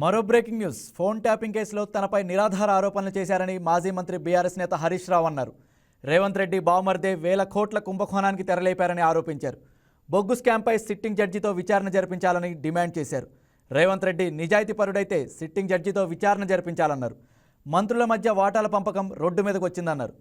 మరో breaking news. Phone tapping కేసులో తనపై నిరాధార ఆరోపణలు చేశారని మాజీ మంత్రి బీఆర్ఎస్ నేత హరీష్ రావు అన్నారు. రేవంత్ రెడ్డి బావమర్దే వేల కోట్ల కుంభకోణానికి తెరలేపారని ఆరోపించారు. బొగ్గు స్కామ్పై సిట్టింగ్ జడ్జితో విచారణ జరిపించాలని డిమాండ్ చేశారు. రేవంత్ రెడ్డి నిజాయితీపరుడైతే సిట్టింగ్ జడ్జితో విచారణ జరిపించాలన్నారు. మంత్రుల మధ్య వాటాల పంపకం రోడ్డు మీదకు వచ్చిందన్నారు.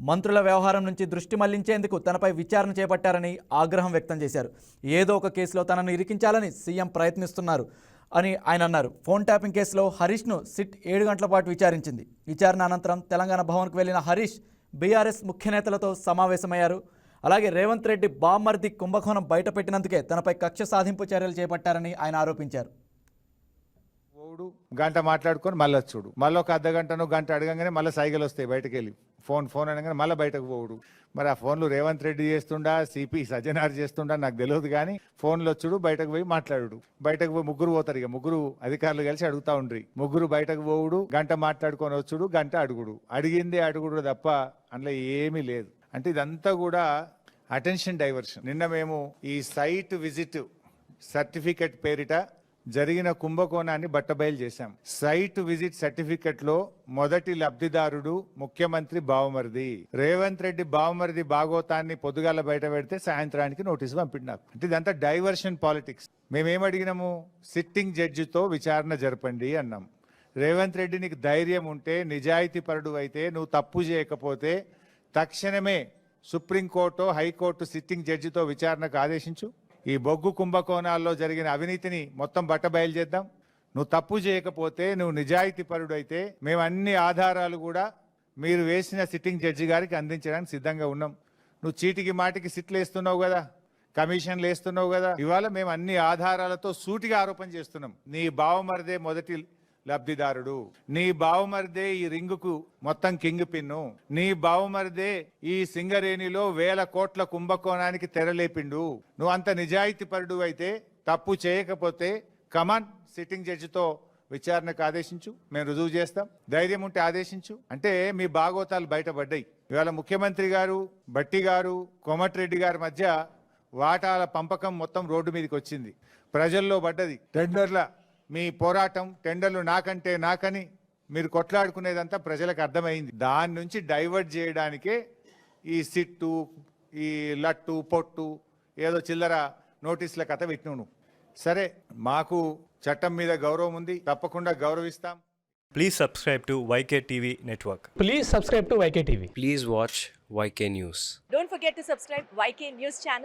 మంత్రుల వ్యవహారం నుంచి దృష్టి మళ్ళించేందుకు తనపై విచారణ చేపట్టారని ఆగ్రహం వ్యక్తం చేశారు. ఏదో ఒక కేసులో తనను ఇరికించాలని సీఎం ప్రయత్నిస్తున్నారు. అని ఆయన అన్నారు. ఫోన్ ట్యాపింగ్ కేసులో హరీష్ను సిట్ ఏడు గంటల పాటు విచారించింది. విచారణ అనంతరం తెలంగాణ భవన్కు వెళ్ళిన హరీష్ బీఆర్ఎస్ ముఖ్య నేతలతో సమావేశమయ్యారు. అలాగే రేవంత్ రెడ్డి బామ్మర్ది కుంభకోణం బయటపెట్టినందుకే తనపై కక్ష సాధింపు చర్యలు చేపట్టారని ఆయన ఆరోపించారు. ఓడు గంట మాట్లాడుకొని మళ్ళీ చూడు. మళ్ళీ ఒక అర్ధ గంటను గంట అడగంగానే మళ్ళీ సైకిల్ వస్తాయి బయటకు వెళ్ళి ఫోన్ ఫోన్ అనగానే మళ్ళీ బయటకు పోవుడు. మరి ఆ ఫోన్లు రేవంత్ రెడ్డి చేస్తుండా సిపి సజ్జనార్ చేస్తుండా నాకు తెలియదు కానీ ఫోన్లు వచ్చుడు బయటకు పోయి మాట్లాడు బయటకు పోయి ముగ్గురు పోతారు ఇక ముగ్గురు అధికారులు కలిసి అడుగుతా ఉండ్రి. ముగ్గురు బయటకు పోవుడు గంట మాట్లాడుకొని వచ్చుడు గంట అడుగుడు. అడిగింది అడుగుడు తప్ప అందులో ఏమీ లేదు. అంటే ఇదంతా కూడా అటెన్షన్ డైవర్షన్. నిన్న మేము ఈ సైట్ విజిట్ సర్టిఫికెట్ పేరిట జరిగిన కుంభకోణాన్ని బట్టబయలు చేశాం. సైట్ విజిట్ సర్టిఫికెట్లో మొదటి లబ్ధిదారుడు ముఖ్యమంత్రి బావమరిది. రేవంత్ రెడ్డి బావమరిది బాగోతాన్ని పొద్దుగాల బయట పెడితే సాయంత్రానికి నోటీసు పంపిండు నాకు అంటే ఇదంతా డైవర్షన్ పాలిటిక్స్. మేమేం అడిగినాము? సిట్టింగ్ జడ్జితో విచారణ జరపండి అన్నాం. రేవంత్ రెడ్డి నీకు ధైర్యం ఉంటే నిజాయితీ పరుడు అయితే నువ్వు తప్పు చేయకపోతే తక్షణమే సుప్రీంకోర్టు హైకోర్టు సిట్టింగ్ జడ్జితో విచారణకు ఆదేశించు. ఈ బొగ్గు కుంభకోణాల్లో జరిగిన అవినీతిని మొత్తం బట్ట బయలు చేద్దాం. నువ్వు తప్పు చేయకపోతే నువ్వు నిజాయితీ పరుడైతే మేము అన్ని ఆధారాలు కూడా మీరు వేసిన సిట్టింగ్ జడ్జి గారికి అందించడానికి సిద్ధంగా ఉన్నాం. నువ్వు చీటికి మాటికి సిట్లు వేస్తున్నావు కదా కమిషన్లు వేస్తున్నావు కదా ఇవాళ మేము అన్ని ఆధారాలతో సూటిగా ఆరోపణ చేస్తున్నాం. నీ బావమరిదే మొదటి లబ్ధిదారుడు. నీ బావమరిదే ఈ రింగుకు మొత్తం కింగ్ పిన్ను. నీ బావమరిదే ఈ సింగరేణిలో వేల కోట్ల కుంభకోణానికి తెరలేపిండు. నువ్వు అంత నిజాయితీ పరుడు అయితే తప్పు చేయకపోతే కమాన్ సిట్టింగ్ జడ్జితో విచారణకు ఆదేశించు. మేము రుజువు చేస్తాం. ధైర్యం ఉంటే ఆదేశించు. అంటే మీ భాగోతాలు బయటపడ్డాయి. ఇవాళ ముఖ్యమంత్రి గారు భట్టి గారు కోమటిరెడ్డి గారి మధ్య వాటాల పంపకం మొత్తం రోడ్డు మీదకి వచ్చింది. ప్రజల్లో పడ్డది. టెండర్ల మీ పోరాటం టెండర్లు నాకంటే నాకని మీరు కొట్లాడుకునేదంతా ప్రజలకు అర్థమైంది దాని నుంచి డైవర్ట్ చేయడానికే ఈ సిట్టు ఈ లట్టు పొట్టు ఏదో చిల్లర నోటీసుల కథ పెట్టినావు నువ్వు సరే మాకు చట్టం మీద గౌరవం ఉంది తప్పకుండా గౌరవిస్తాం Please subscribe to YK TV Network. Please subscribe to YK TV. Please watch YK News. Don't forget to subscribe YK News channel